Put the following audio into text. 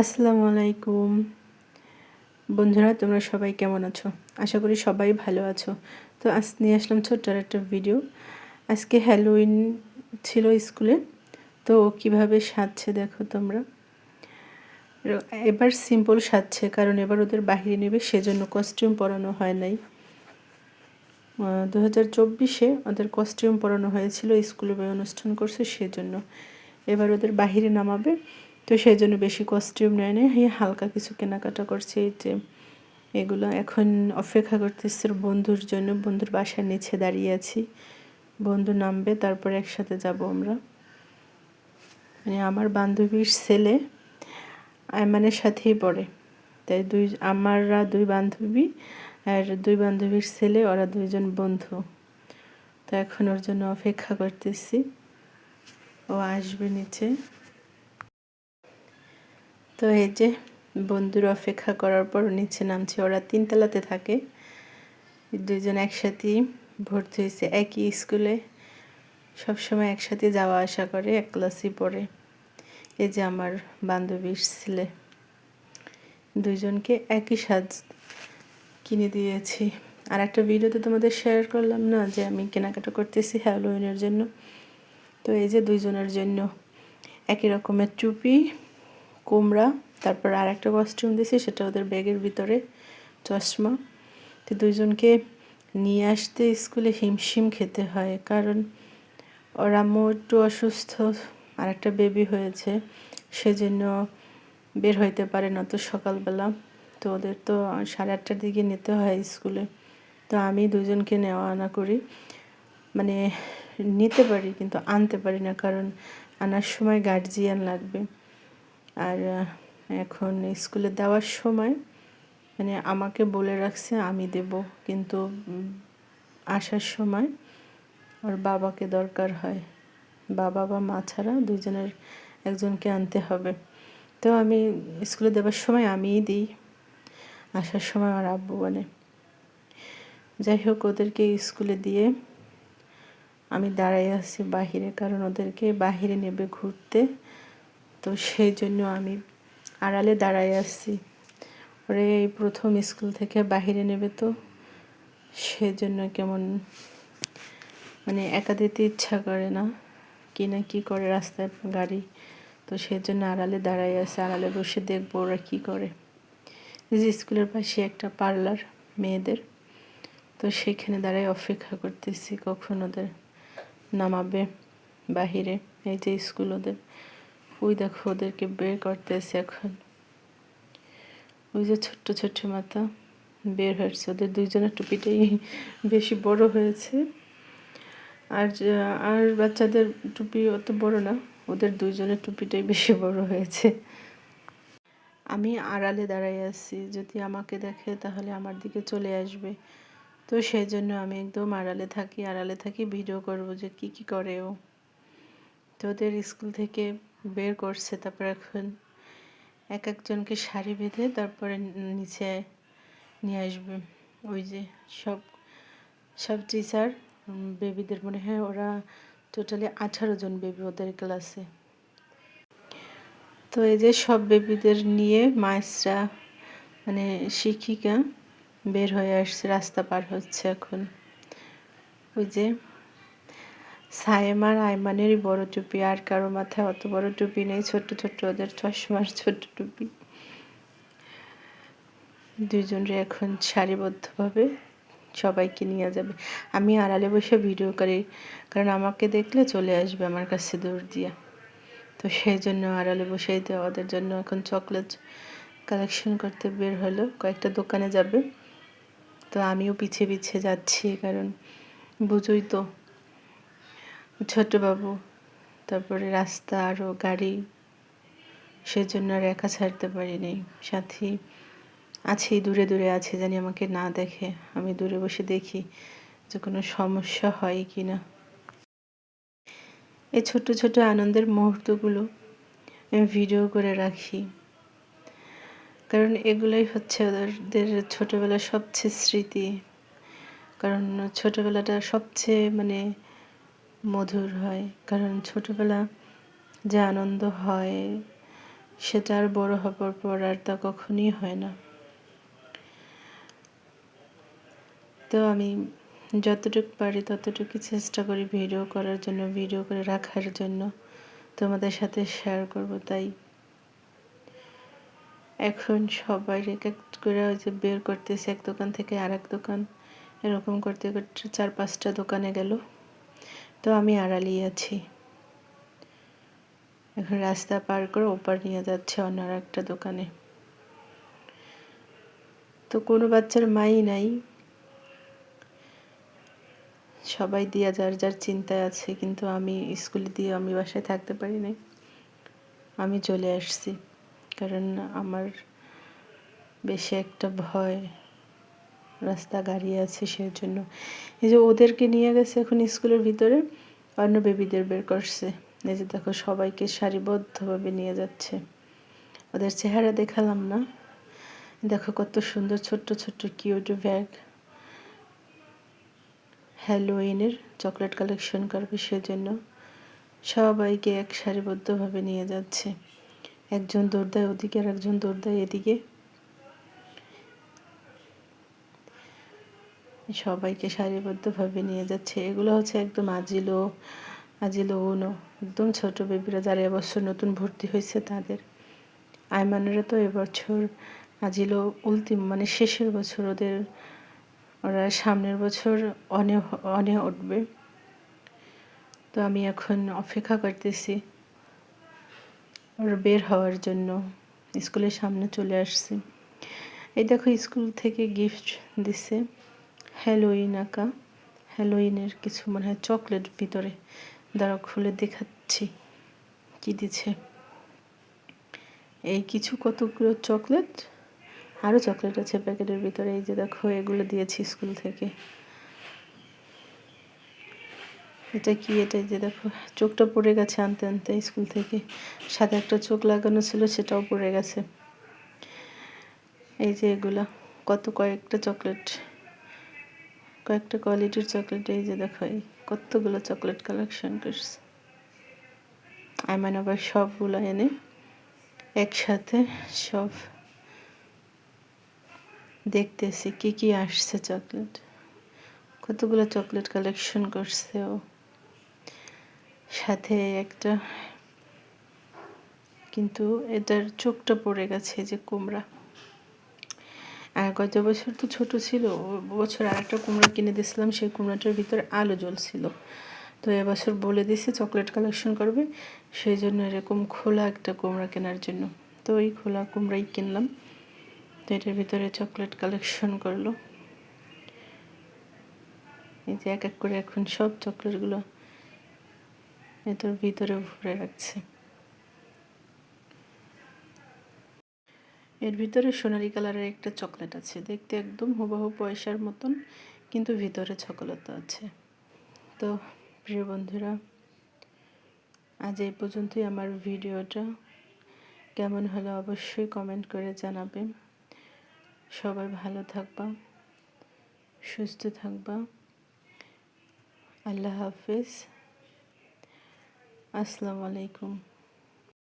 আসসালামু আলাইকুম। বন্ধুরা, তোমরা সবাই কেমন আছো? আশা করি সবাই ভালো আছো। তো আজ নিয়ে আসলাম ছোট্ট আর একটা ভিডিও আজকে হ্যালোইন ছিল স্কুলে, তো কীভাবে সাজছে দেখো তোমরা। এবার সিম্পল সাজছে, কারণ এবার ওদের বাহিরে নেবে, সেজন্য কস্টিউম পরানো হয় নাই। দু হাজার চব্বিশে ওদের কস্টিউম পরানো হয়েছিল, স্কুলে অনুষ্ঠান করছে, সেজন্য। এবার ওদের বাহিরে নামাবে। তো সেই জন্য বেশি কস্টিউম নেয় না। এই হালকা কিছু কেনাকাটা করছে যে এগুলো। এখন অপেক্ষা করতেছে বন্ধুর জন্য। বন্ধুর বাসার নিচে দাঁড়িয়ে আছি। বন্ধু নামবে, তারপরে একসাথে যাব আমরা। মানে আমার বান্ধবীর ছেলে আয়মানের সাথেই পড়ে। তাই দুই, আমাররা দুই বান্ধবী আর দুই বান্ধবীর ছেলে, ওরা দুইজন বন্ধু। তো এখন ওর জন্য অপেক্ষা করতেছি। ও আসবে নিচে। তো এই যে বন্ধুর অপেক্ষা করার পর নিচে নামছে। ওরা তিনতলাতে থাকে। দুজন একসাথেই ভর্তি হয়েছে। একই স্কুলে সবসময় একসাথে যাওয়া আসা করে, এক ক্লাসই পড়ে। এই যে আমার বান্ধবীর ছেলে। দুইজনকে একই সাজ কিনে দিয়েছি। আর একটা ভিডিওতে তোমাদের শেয়ার করলাম না যে আমি কেনাকাটা করতেছি হ্যালোইনের জন্য। তো এই যে দুইজনের জন্য একই রকমের টুপি কুমড়া, তারপর আর একটা কস্টিউম দিয়েছি সেটা ওদের ব্যাগের ভিতরে, চশমা। তো দুইজনকে নিয়ে আসতে স্কুলে হিমশিম খেতে হয়, কারণ ওর আম্মু একটু অসুস্থ আর একটা বেবি হয়েছে, সেজন্য বের হইতে পারে না তো সকালবেলা। তো ওদের তো সাড়ে আটটার দিকে নিতে হয় স্কুলে। তো আমি দুজনকে নেওয়া আনা করি। মানে নিতে পারি, কিন্তু আনতে পারি না, কারণ আনার সময় গার্জিয়ান লাগবে। আর এখন স্কুলে দেওয়ার সময় মানে আমাকে বলে রাখছে, আমি দেব। কিন্তু আসার সময় ওর বাবাকে দরকার হয়। বাবা বা মা ছাড়া দুজনের একজনকে আনতে হবে। তো আমি স্কুলে দেওয়ার সময় আমিই দিই। আসার সময় আমার আব্বু মানে যাই হোক, ওদেরকে স্কুলে দিয়ে আমি দাঁড়াই আছি বাহিরে, কারণ ওদেরকে বাহিরে নেবে ঘুরতে। তো সেই জন্য আমি আড়ালে দাঁড়াই আসছি ওরে, এই প্রথম স্কুল থেকে বাহিরে নেবে তো। সেজন্য কেমন মানে একা দিতে ইচ্ছা করে না। কি না কী করে রাস্তায় গাড়ি। তো সেজন্য আড়ালে দাঁড়াই আছে। আড়ালে বসে দেখব ওরা কী করে। যে স্কুলের পাশে একটা পার্লার, মেয়েদের। তো সেখানে দাঁড়াই অপেক্ষা করতেছি কখন ওদের নামাবে বাহিরে। এই যে স্কুল ওদের। ওই দেখো, ওদেরকে বের করতেছে এখন। ওই যে ছোট্ট ছোট্ট মাথা বের হয়েছে। ওদের দুইজনের টুপিটাই বেশি বড় হয়েছে। আর আর বাচ্চাদের টুপি অত বড় না, ওদের দুইজনের টুপিটাই বেশি বড় হয়েছে। আমি আড়ালে দাঁড়াই আছি, যদি আমাকে দেখে তাহলে আমার দিকে চলে আসবে। তো সেই জন্য আমি একদম আড়ালে থাকি আড়ালে থাকি, ভিডিও করব যে কি কি করে ও। তো ওদের স্কুল থেকে বের করছে, তারপর এখন এক একজনকে শাড়ি বেঁধে তারপরে নিচে নিয়ে আসবে। ওই যে সব সব টিচার বেবিদের মনে হয় ওরা টোটালি আঠারো জন বেবি ওদের ক্লাসে তো এই যে সব বেবিদের নিয়ে মায়েসরা মানে শিক্ষিকা বের হয়ে আসছে, রাস্তা পার হচ্ছে এখন। ওই যে সায়েমার আয়মানেরই বড় টুপি, আর কারও মাথায় অত বড় টুপি নেই, ছোট্ট ছোট্ট ওদের চশমার ছোট্ট টুপি। দুইজনরে এখন সারিবদ্ধভাবে সবাইকে নিয়ে যাবে। আমি আড়ালে বসে ভিডিও করি, কারণ আমাকে দেখলে চলে আসবে আমার কাছে দৌড় দিয়ে। তো সেই জন্য আড়ালে বসে দেওয়া ওদের জন্য এখন চকলেট কালেকশন করতে বের হলো, কয়েকটা দোকানে যাবে। তো আমিও পিছিয়ে পিছিয়ে যাচ্ছি, কারণ বুঝোই তো ছোটবাবু, তারপরে রাস্তা আরও গাড়ি, সেজন্য আর একা ছাড়তে পারিনি। সাথী আছি দূরে দূরে আছে, জানি আমাকে না দেখে। আমি দূরে বসে দেখি যে কোনো সমস্যা হয় কি না। এই ছোট ছোট আনন্দের মুহূর্তগুলো আমি ভিডিও করে রাখি। কারণ এগুলোই হচ্ছে ওদের ছোটোবেলার সবচেয়ে স্মৃতি। কারণ ছোটোবেলাটা সবচেয়ে মানে মধুর হয়। কারণ ছোটোবেলা যে আনন্দ হয়, সেটা আর বড় হবার পর আর তা কখনই হয় না। তো আমি যতটুকু পারি ততটুকু চেষ্টা করি ভিডিও করার জন্য, ভিডিও করে রাখার জন্য তোমাদের সাথে শেয়ার করব। তাই এখন সবাই এক এক করে ওই যে বের করতেছে, এক দোকান থেকে আর এক দোকান। এরকম করতে করতে চার পাঁচটা দোকানে গেল। তো আমি আড়ালি আছি। এখন রাস্তা পার করে ওপার নিয়ে যাচ্ছে অন্য একটা দোকানে। তো কোনো বাচ্চার মাই নাই। সবাই দিয়া যার যার চিন্তায় আছে, কিন্তু আমি স্কুলে দিয়ে আমি বাসায় থাকতে পারি নাই। আমি চলে আসছি, কারণ আমার বেশি একটা ভয় রাস্তা, গাড়ি আছে সেই জন্য। এই যে ওদেরকে নিয়ে গেছে এখন স্কুলের ভিতরে, অন্য বেবিদের বের করছে। এই যে দেখো সবাইকে সারিবদ্ধভাবে নিয়ে যাচ্ছে। ওদের চেহারা দেখালাম না। দেখো কত সুন্দর ছোট্ট ছোট্ট কিউট ব্যাগ হ্যালোইনের চকলেট কালেকশন করবে সেজন্য সবাইকে এক সারিবদ্ধভাবে নিয়ে যাচ্ছে। একজন দৌড় ওদিকে আর একজন দৌড় এদিকে। সবাইকে সারিবদ্ধভাবে নিয়ে যাচ্ছে। এগুলো হচ্ছে একদম আজিলো আজিলো উনো, একদম ছোট বেবিরা যারা এবছর নতুন ভর্তি হয়েছে তাদের। আইমানেরা তো এবছর আজিলো উল্টিম মানে শেষের বছর ওদের, ওরা সামনের বছর অনে অনে উঠবে। তো আমি এখন অপেক্ষা করতেছি ওর বের হওয়ার জন্য। স্কুলের সামনে চলে আসছি। এই দেখো স্কুল থেকে গিফট দিছে। হ্যালোইন আঁকা হ্যালোইনের কিছু মনে হয় চকলেট ভিতরে। দ্বারা খুলে দেখাচ্ছি। কি দিছে এই কিছু কতগুলো চকলেট? আরও চকলেট আছে প্যাকেটের ভিতরে। এই যে দেখো, এগুলো দিয়েছি স্কুল থেকে। এটা কি? এটা যে দেখো, চোখটা পড়ে গেছে আনতে আনতে স্কুল থেকে। সাথে একটা চোখ লাগানো ছিল, সেটাও পড়ে গেছে। এই যে এগুলা, কত কয়েকটা চকলেট। কয়েকটা কোয়ালিটির চকলেট এই যে দেখো, এই কতগুলো চকলেট কালেকশন করছে। আই আইমান আবার সবগুলো এনে একসাথে সব দেখতেছি কি কি আসছে চকলেট কতগুলো চকলেট কালেকশন করছে ও। সাথে একটা, কিন্তু এটার চোখটা পড়ে গেছে যে কুমড়া। আর গত বছর তো ছোট ছিল। বছর আর একটা কুমড়া কিনে দিয়েছিলাম, সেই কুমড়াটার ভিতরে আলো জ্বলছিল। তো এবছর বলে দিছি চকলেট কালেকশন করবে, সেই জন্য এরকম খোলা একটা কুমড়া কেনার জন্য। তো ওই খোলা কুমড়াই কিনলাম। তো এটার ভিতরে চকলেট কালেকশন করল। এই যে এক এক করে এখন সব চকলেটগুলো এটার ভিতরে ভরে রাখছে। এর ভিতরে সোনালি কালারের একটা চকলেট আছে। দেখতে একদম হুবহু পয়সার মতন, কিন্তু ভিতরে চকলেট আছে। তো, প্রিয় বন্ধুরা, আজ এই পর্যন্তই আমার ভিডিওটা। কেমন হলো অবশ্যই কমেন্ট করে জানাবেন। সবাই ভালো থাকবা, সুস্থ থাকবা। আল্লাহ হাফিজ। আসসালামু আলাইকুম।